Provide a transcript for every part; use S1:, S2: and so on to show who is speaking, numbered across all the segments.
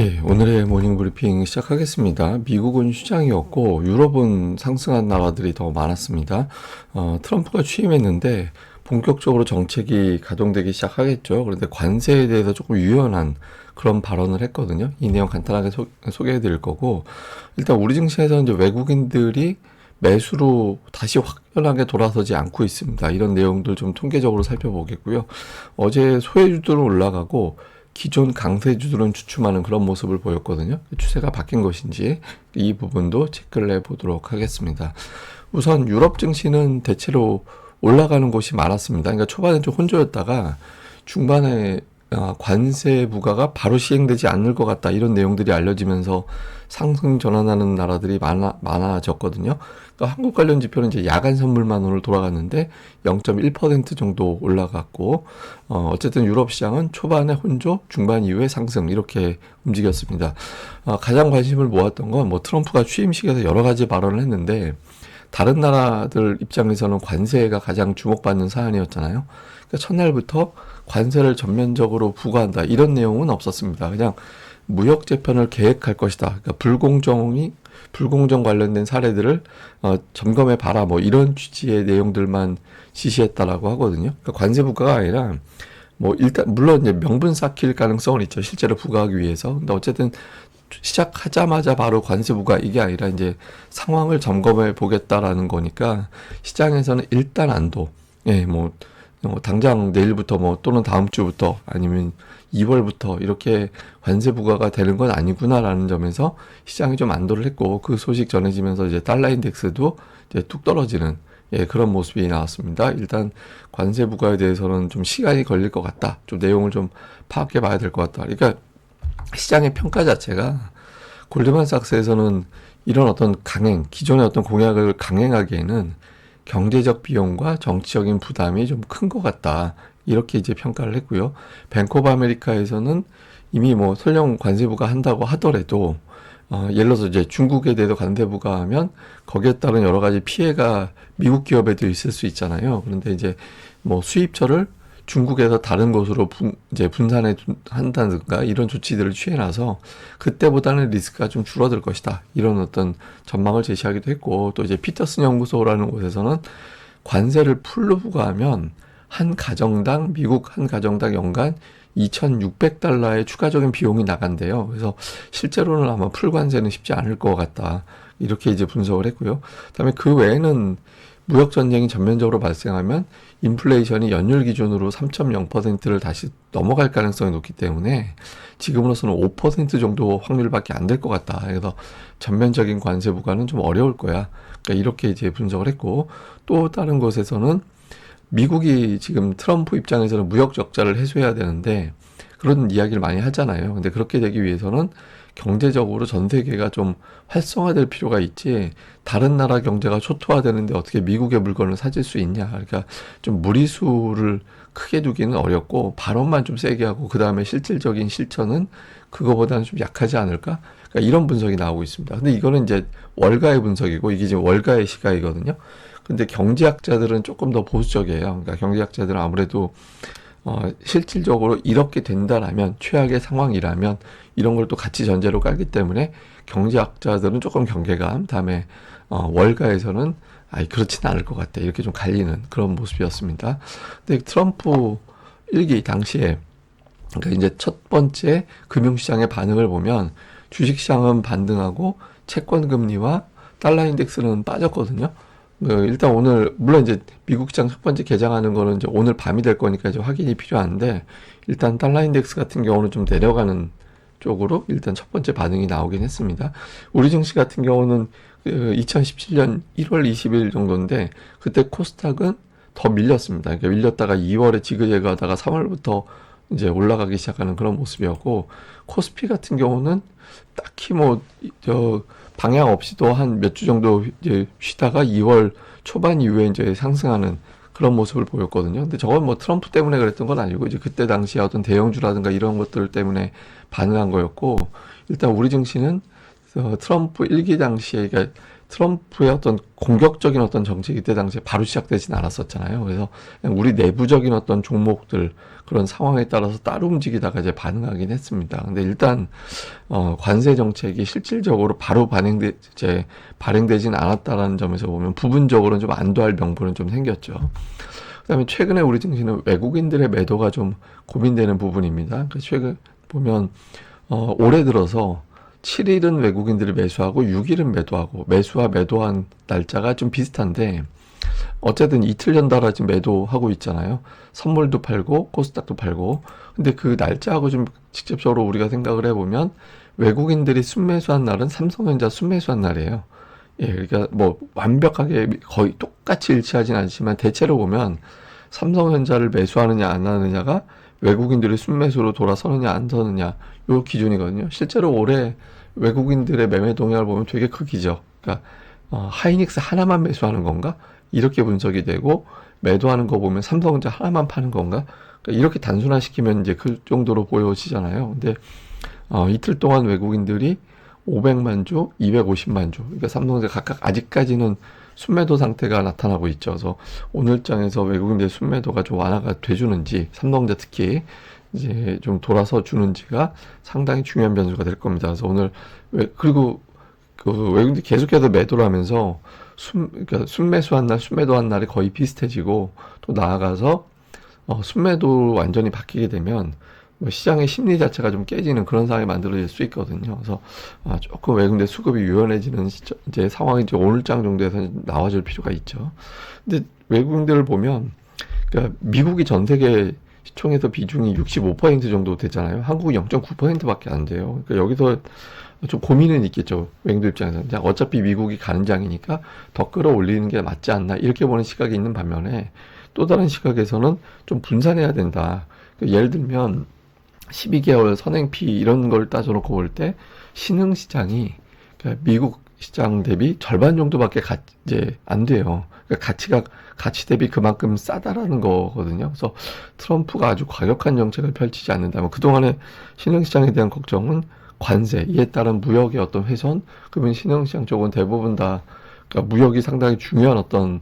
S1: 예, 오늘의 모닝 브리핑 시작하겠습니다. 미국은 휴장이었고 유럽은 상승한 나라들이 더 많았습니다. 어, 트럼프가 취임했는데 본격적으로 정책이 가동되기 시작하겠죠. 그런데 관세에 대해서 조금 유연한 그런 발언을 했거든요. 이 내용 간단하게 소, 소개해 드릴 거고 일단 우리 증시에서 이제 외국인들이 매수로 다시 확연하게 돌아서지 않고 있습니다. 이런 내용들 좀 통계적으로 살펴보겠고요. 어제 소외주들은 올라가고 기존 강세주들은 주춤하는 그런 모습을 보였거든요. 추세가 바뀐 것인지 이 부분도 체크를 해보도록 하겠습니다. 우선 유럽 증시는 대체로 올라가는 곳이 많았습니다. 그러니까 초반에 좀 혼조였다가 중반에 아, 관세 부과가 바로 시행되지 않을 것 같다 이런 내용들이 알려지면서 상승 전환하는 나라들이 많아 많아졌거든요. 그러니까 한국 관련 지표는 이제 야간 선물만으로 돌아갔는데 0.1% 정도 올라갔고 어, 어쨌든 유럽 시장은 초반에 혼조, 중반 이후에 상승 이렇게 움직였습니다. 어, 가장 관심을 모았던 건 뭐 트럼프가 취임식에서 여러 가지 발언을 했는데 다른 나라들 입장에서는 관세가 가장 주목받는 사안이었잖아요. 그러니까 첫날부터 관세를 전면적으로 부과한다 이런 내용은 없었습니다. 그냥 무역 재편을 계획할 것이다. 그러니까 불공정이 불공정 관련된 사례들을 어, 점검해 봐라 뭐 이런 취지의 내용들만 지시했다라고 하거든요. 그러니까 관세 부과가 아니라 뭐 일단 물론 이제 명분 쌓길 가능성은 있죠. 실제로 부과하기 위해서. 근데 어쨌든 시작하자마자 바로 관세 부과 이게 아니라 이제 상황을 점검해 보겠다라는 거니까 시장에서는 일단 안도 예, 뭐 어, 당장 내일부터 뭐 또는 다음 주부터 아니면 2월부터 이렇게 관세 부과가 되는 건 아니구나라는 점에서 시장이 좀 안도를 했고 그 소식 전해지면서 이제 달러 인덱스도 이제 뚝 떨어지는 예, 그런 모습이 나왔습니다. 일단 관세 부과에 대해서는 좀 시간이 걸릴 것 같다. 좀 내용을 좀 파악해 봐야 될 것 같다. 그러니까 시장의 평가 자체가 골드만삭스에서는 이런 어떤 강행, 기존의 어떤 공약을 강행하기에는 경제적 비용과 정치적인 부담이 좀 큰 것 같다. 이렇게 이제 평가를 했고요. 뱅크 오브 아메리카에서는 이미 뭐 설령 관세부가 한다고 하더라도 어, 예를 들어서 이제 중국에 대해서 관세부가 하면 거기에 따른 여러 가지 피해가 미국 기업에도 있을 수 있잖아요. 그런데 이제 뭐 수입처를 중국에서 다른 곳으로 분, 이제 분산해 한다든가 이런 조치들을 취해놔서 그때보다는 리스크가 좀 줄어들 것이다. 이런 어떤 전망을 제시하기도 했고 또 이제 피터슨 연구소라는 곳에서는 관세를 풀로 부과하면 한 가정당 미국 한 가정당 연간 2,600달러의 추가적인 비용이 나간대요. 그래서 실제로는 아마 풀 관세는 쉽지 않을 것 같다. 이렇게 이제 분석을 했고요. 그다음에 그 외에는 무역 전쟁이 전면적으로 발생하면 인플레이션이 연율 기준으로 3.0%를 다시 넘어갈 가능성이 높기 때문에 지금으로서는 5% 정도 확률밖에 안 될 것 같다. 그래서 전면적인 관세 부과는 좀 어려울 거야. 그러니까 이렇게 이제 분석을 했고 또 다른 곳에서는 미국이 지금 트럼프 입장에서는 무역 적자를 해소해야 되는데 그런 이야기를 많이 하잖아요. 근데 그렇게 되기 위해서는 경제적으로 전 세계가 좀 활성화될 필요가 있지 다른 나라 경제가 초토화되는데 어떻게 미국의 물건을 사줄 수 있냐. 그러니까 좀 무리수를 크게 두기는 어렵고 발언만 좀 세게 하고 그 다음에 실질적인 실천은 그거보다는 좀 약하지 않을까? 그러니까 이런 분석이 나오고 있습니다. 근데 이거는 이제 월가의 분석이고 이게 지금 월가의 시각이거든요. 근데 경제학자들은 조금 더 보수적이에요. 그러니까 경제학자들은 아무래도 어, 실질적으로 이렇게 된다라면 최악의 상황이라면 이런 걸 또 같이 전제로 깔기 때문에 경제학자들은 조금 경계감 다음에 어, 월가에서는 아이 그렇지는 않을 것 같다 이렇게 좀 갈리는 그런 모습이었습니다. 근데 트럼프 일기 당시에 그러니까 이제 첫 번째 금융시장의 반응을 보면 주식시장은 반등하고 채권 금리와 달러 인덱스는 빠졌거든요. 그 일단 오늘 물론 이제 미국 시장 첫 번째 개장하는 거는 이제 오늘 밤이 될 거니까 이제 확인이 필요한데 일단 달러 인덱스 같은 경우는 좀 내려가는 쪽으로 일단 첫 번째 반응이 나오긴 했습니다. 우리 증시 같은 경우는 2017년 1월 20일 정도인데 그때 코스닥은 더 밀렸습니다. 그러니까 밀렸다가 2월에 지그재그 하다가 3월부터 이제 올라가기 시작하는 그런 모습이었고 코스피 같은 경우는 딱히 뭐저 방향 없이도 한 몇 주 정도 이제 쉬다가 2월 초반 이후에 이제 상승하는 그런 모습을 보였거든요. 근데 저건 뭐 트럼프 때문에 그랬던 건 아니고 이제 그때 당시에 어떤 대형주라든가 이런 것들 때문에 반응한 거였고 일단 우리 증시는 어, 트럼프 일기 당시에 그러니까 트럼프의 어떤 공격적인 어떤 정책이 때 당시에 바로 시작되진 않았었잖아요. 그래서 우리 내부적인 어떤 종목들 그런 상황에 따라서 따로 움직이다가 이제 반응하긴 했습니다. 근데 일단 어 관세 정책이 실질적으로 바로 반영돼 이제 발행되진 않았다라는 점에서 보면 부분적으로는 좀 안도할 명분은 좀 생겼죠. 그다음에 최근에 우리 증시는 외국인들의 매도가 좀 고민되는 부분입니다. 그 최근 보면 어 올해 들어서 7일은 외국인들이 매수하고 6일은 매도하고 매수와 매도한 날짜가 좀 비슷한데 어쨌든 이틀 연달아 지금 매도하고 있잖아요. 선물도 팔고 코스닥도 팔고. 근데 그 날짜하고 좀 직접적으로 우리가 생각을 해보면 외국인들이 순매수한 날은 삼성전자 순매수한 날이에요. 예, 그러니까 뭐 완벽하게 거의 똑같이 일치하진 않지만 대체로 보면 삼성전자를 매수하느냐 안 하느냐가 외국인들이 순매수로 돌아서느냐 안 서느냐 요 기준이거든요. 실제로 올해 외국인들의 매매 동향을 보면 되게 크기죠. 그러니까 어, 하이닉스 하나만 매수하는 건가? 이렇게 분석이 되고 매도하는 거 보면 삼성전자 하나만 파는 건가? 그러니까 이렇게 단순화시키면 이제 그 정도로 보여지잖아요. 근데 어, 이틀 동안 외국인들이 500만 주, 250만 주, 그러니까 삼성전자 각각 아직까지는 순매도 상태가 나타나고 있죠. 그래서 오늘 장에서 외국인들 순매도가 좀 완화가 돼주는지, 삼성전자 특히 이제 좀 돌아서 주는지가 상당히 중요한 변수가 될 겁니다. 그래서 오늘 외, 그리고 그 외국인들이 계속해서 매도를 하면서 순, 그러니까 순매수한 날, 순매도한 날이 거의 비슷해지고 또 나아가서 어, 순매도 완전히 바뀌게 되면 뭐 시장의 심리 자체가 좀 깨지는 그런 상황이 만들어질 수 있거든요. 그래서 아, 조금 외국인들 수급이 유연해지는 시점, 이제 상황이 이제 오늘장 정도에서 나와줄 필요가 있죠. 근데 외국인들을 보면 그러니까 미국이 전 세계 시총에서 비중이 65% 정도 되잖아요. 한국은 0.9%밖에 안 돼요. 그러니까 여기서 좀 고민은 있겠죠. 입장에서는. 그냥 어차피 미국이 가는 장이니까 더 끌어올리는 게 맞지 않나. 이렇게 보는 시각이 있는 반면에 또 다른 시각에서는 좀 분산해야 된다. 그러니까 예를 들면 12개월 선행피 이런 걸 따져놓고 볼 때 신흥 시장이 그러니까 미국 시장 대비 절반 정도밖에 가, 이제 안 돼요. 그러니까 가치가 가치 대비 그만큼 싸다라는 거거든요. 그래서 트럼프가 아주 과격한 정책을 펼치지 않는다면 그동안에 신흥시장에 대한 걱정은 관세, 이에 따른 무역의 어떤 훼손, 그러면 신흥시장 쪽은 대부분 다 그러니까 무역이 상당히 중요한 어떤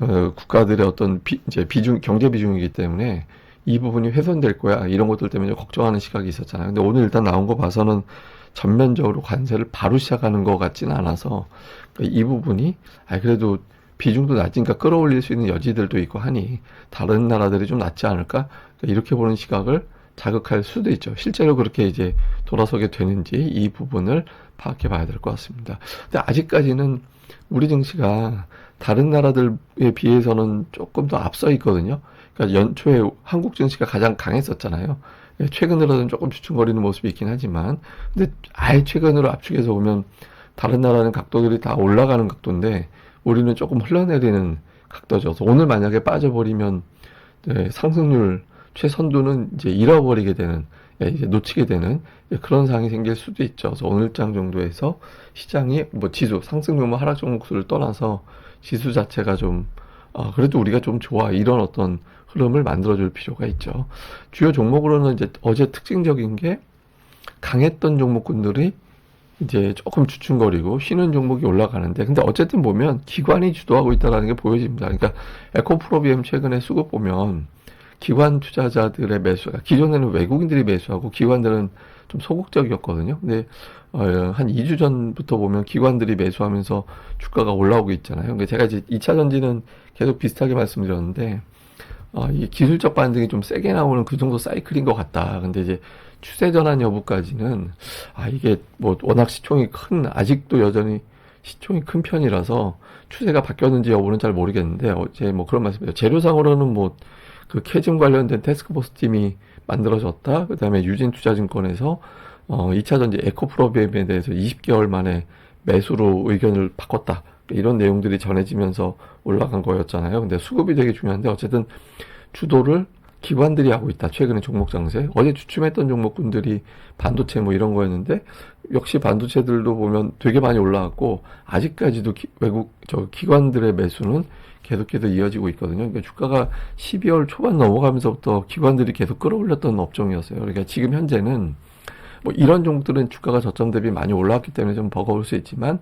S1: 어, 국가들의 어떤 비, 이제 비중 경제 비중이기 때문에 이 부분이 훼손될 거야 이런 것들 때문에 걱정하는 시각이 있었잖아요. 근데 오늘 일단 나온 거 봐서는 전면적으로 관세를 바로 시작하는 것 같지는 않아서 그러니까 이 부분이 아 그래도 비중도 낮으니까 끌어올릴 수 있는 여지들도 있고 하니 다른 나라들이 좀 낫지 않을까 그러니까 이렇게 보는 시각을 자극할 수도 있죠. 실제로 그렇게 이제 돌아서게 되는지 이 부분을 파악해 봐야 될 것 같습니다. 근데 아직까지는 우리 증시가 다른 나라들에 비해서는 조금 더 앞서 있거든요. 그러니까 연초에 한국 증시가 가장 강했었잖아요. 최근 들어서는 조금 주춤거리는 모습이 있긴 하지만, 근데 아예 최근으로 압축해서 보면 다른 나라는 각도들이 다 올라가는 각도인데 우리는 조금 흘러내리는 각도죠. 오늘 만약에 빠져버리면 네, 상승률 최선두는 이제 잃어버리게 되는 예, 이제 놓치게 되는 예, 그런 상황이 생길 수도 있죠. 그래서 오늘장 정도에서 시장이 뭐 지수 상승률 뭐 하락 종목수를 떠나서 지수 자체가 좀 어, 그래도 우리가 좀 좋아 이런 어떤 흐름을 만들어줄 필요가 있죠. 주요 종목으로는 이제 어제 특징적인 게 강했던 종목군들이 이제 조금 주춤거리고 쉬는 종목이 올라가는데 근데 어쨌든 보면 기관이 주도하고 있다는 게 보여집니다. 그러니까 에코프로비엠 최근에 수급 보면 기관 투자자들의 매수가 기존에는 외국인들이 매수하고 기관들은 좀 소극적이었거든요. 근데 어, 한 2주 전부터 보면 기관들이 매수하면서 주가가 올라오고 있잖아요. 그러니까 제가 이제 2차 전지는 계속 비슷하게 말씀드렸는데 어, 이 기술적 반등이 좀 세게 나오는 그 정도 사이클인 것 같다. 근데 이제 추세 전환 여부까지는 아 이게 뭐 워낙 시총이 큰 아직도 여전히 시총이 큰 편이라서 추세가 바뀌었는지 여부는 잘 모르겠는데 어제 뭐 그런 말씀이에요. 재료상으로는 뭐 그 캐즘 관련된 테스크포스 팀이 만들어졌다. 그다음에 유진투자증권에서 어 2차 전지 에코프로비엠에 대해서 20개월 만에 매수로 의견을 바꿨다. 이런 내용들이 전해지면서 올라간 거였잖아요. 근데 수급이 되게 중요한데 어쨌든 주도를 기관들이 하고 있다. 최근에 종목 장세. 어제 주춤했던 종목군들이 반도체 뭐 이런 거였는데 역시 반도체들도 보면 되게 많이 올라왔고 아직까지도 기, 외국 저 기관들의 매수는 계속해서 이어지고 있거든요. 그러니까 주가가 12월 초반 넘어가면서부터 기관들이 계속 끌어올렸던 업종이었어요. 그러니까 지금 현재는 뭐 이런 종목들은 주가가 저점 대비 많이 올라왔기 때문에 좀 버거울 수 있지만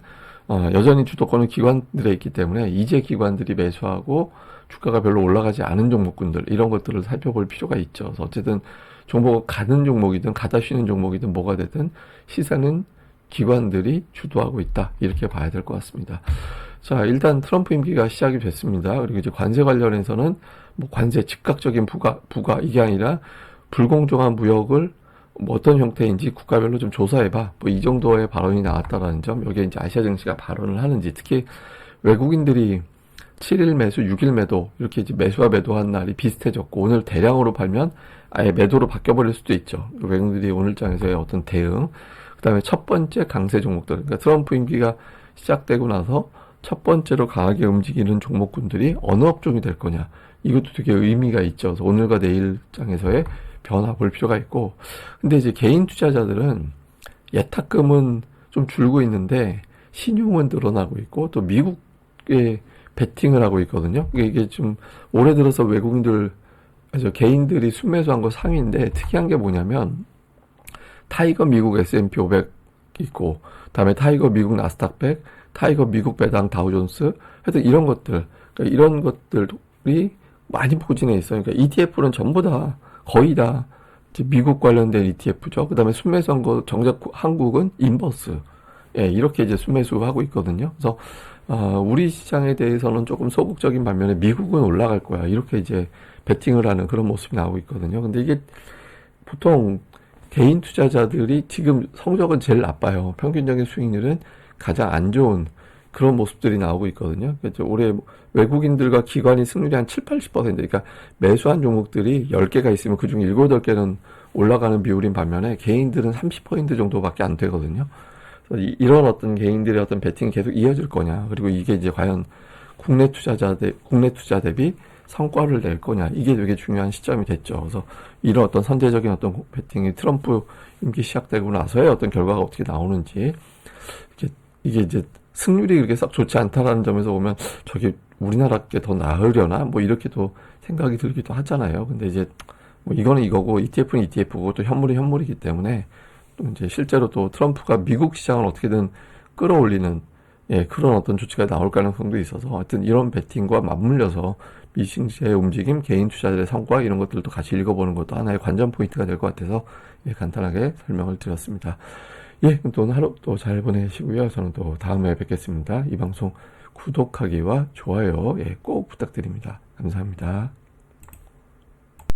S1: 어, 여전히 주도권은 기관들에 있기 때문에 이제 기관들이 매수하고 주가가 별로 올라가지 않은 종목군들 이런 것들을 살펴볼 필요가 있죠. 어쨌든 종목은 가는 종목이든 가다 쉬는 종목이든 뭐가 되든 시세는 기관들이 주도하고 있다 이렇게 봐야 될 것 같습니다. 자 일단 트럼프 임기가 시작이 됐습니다. 그리고 이제 관세 관련해서는 뭐 관세 즉각적인 부과 부과 이게 아니라 불공정한 무역을 뭐 어떤 형태인지 국가별로 좀 조사해봐. 뭐 이 정도의 발언이 나왔다라는 점, 여기에 이제 아시아 증시가 발언을 하는지, 특히 외국인들이 7일 매수, 6일 매도, 이렇게 이제 매수와 매도한 날이 비슷해졌고, 오늘 대량으로 팔면 아예 매도로 바뀌어버릴 수도 있죠. 외국인들이 오늘장에서의 어떤 대응. 그 다음에 첫 번째 강세 종목들. 그러니까 트럼프 임기가 시작되고 나서 첫 번째로 강하게 움직이는 종목군들이 어느 업종이 될 거냐. 이것도 되게 의미가 있죠. 그래서 오늘과 내일 장에서의 변화 볼 필요가 있고. 근데 이제 개인 투자자들은 예탁금은 좀 줄고 있는데 신용은 늘어나고 있고 또 미국에 베팅을 하고 있거든요. 이게- 좀 올해 들어서 외국인들, 저 개인들이 순매수한 거 상위인데 특이한 게 뭐냐면 타이거 미국 S&P 500 있고, 다음에 타이거 미국 나스닥 100, 타이거 미국 배당 다우존스, 하여튼 이런 것들, 그러니까 이런 것들이 많이 포진해 있어요. 그러니까 ETF는 전부 다 거의 다 미국 관련된 ETF죠. 그다음에 순매수한 거 정작 한국은 인버스, 예, 이렇게 이제 순매수하고 있거든요. 그래서 아, 우리 시장에 대해서는 조금 소극적인 반면에 미국은 올라갈 거야. 이렇게 이제 베팅을 하는 그런 모습이 나오고 있거든요. 근데 이게 보통 개인 투자자들이 지금 성적은 제일 나빠요. 평균적인 수익률은 가장 안 좋은 그런 모습들이 나오고 있거든요. 그래서 올해 외국인들과 기관이 승률이 한 7, 80%, 그러니까 매수한 종목들이 10개가 있으면 그중 7, 8개는 올라가는 비율인 반면에 개인들은 30% 정도밖에 안 되거든요. 이런 어떤 개인들의 어떤 베팅이 계속 이어질 거냐. 그리고 이게 이제 과연 국내 투자자 대, 국내 투자 대비 성과를 낼 거냐. 이게 되게 중요한 시점이 됐죠. 그래서 이런 어떤 선제적인 어떤 베팅이 트럼프 임기 시작되고 나서의 어떤 결과가 어떻게 나오는지 이게, 이게 이제 승률이 그렇게 썩 좋지 않다라는 점에서 보면 저게 우리나라 게 더 나으려나? 뭐 이렇게도 생각이 들기도 하잖아요. 근데 이제 뭐 이거는 이거고 ETF는 ETF고 또 현물이 현물이기 때문에 또 이제 실제로 또 트럼프가 미국 시장을 어떻게든 끌어올리는 예, 그런 어떤 조치가 나올 가능성도 있어서 하여튼 이런 베팅과 맞물려서 미싱시의 움직임, 개인 투자들의 성과 이런 것들도 같이 읽어보는 것도 하나의 관전 포인트가 될 것 같아서 예, 간단하게 설명을 드렸습니다. 예, 또 오늘 하루 또 잘 보내시고요. 저는 또 다음에 뵙겠습니다. 이 방송 구독하기와 좋아요 예, 꼭 부탁드립니다. 감사합니다.